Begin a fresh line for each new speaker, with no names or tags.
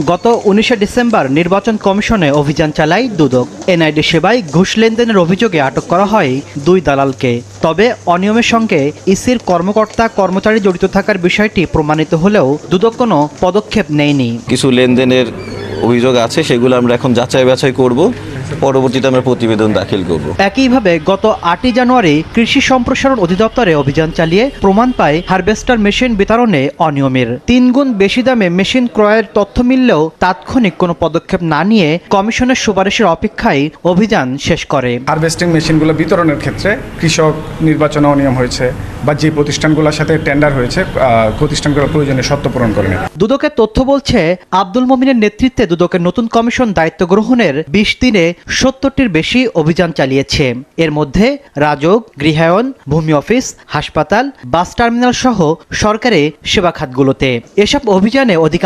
গত উনিশে ডিসেম্বর নির্বাচন কমিশনে অভিযান চালায় দুদক। এনআইডি সেবায় ঘুষ লেনদেনের অভিযোগে আটক করা হয় দুই দালালকে। তবে অনিয়মের সঙ্গে ইসির কর্মকর্তা কর্মচারী জড়িত থাকার বিষয়টি প্রমাণিত হলেও দুদক কোনো পদক্ষেপ নেয়নি।
কিছু লেনদেনের অভিযোগ আছে, সেগুলো আমরা এখন যাচাই বাছাই করব। পরবর্তীতে আমরা প্রতিবেদন দাখিল করব।
একইভাবে গত আটই জানুয়ারি কৃষি সম্প্রসারণ অধিদপ্তরে অভিযান চালিয়ে প্রমাণ পায় হারভেস্টার মেশিন বিতরণে অনিয়মের। তিনগুণ বেশি দামে মেশিন ক্রয়ের তথ্য মিললেও তাৎক্ষণিক কোনো পদক্ষেপ না নিয়ে কমিশনের সুপারিশের অপেক্ষায় অভিযান শেষ করে।
হারভেস্টিং মেশিনগুলো বিতরণের ক্ষেত্রে কৃষক নির্বাচনে অনিয়ম হয়েছে বা যে প্রতিষ্ঠানগুলোর সাথে টেন্ডার হয়েছে আহ, প্রতিষ্ঠানগুলো প্রয়োজনীয় সত্য পূরণ করেনি
দুদকের তথ্য বলছে আব্দুল মমিনের নেতৃত্বে দুদকের নতুন কমিশন দায়িত্ব গ্রহণের বিশ দিনে সত্তরটির বেশি অভিযান চালিয়েছে। এর মধ্যে রাজক গৃহায়ন, ভূমি অফিস, হাসপাতাল, বাস টার্মিনাল সহ সরকারি সেবা খাতগুলোতে এসব অভিযানে অধিকাংশ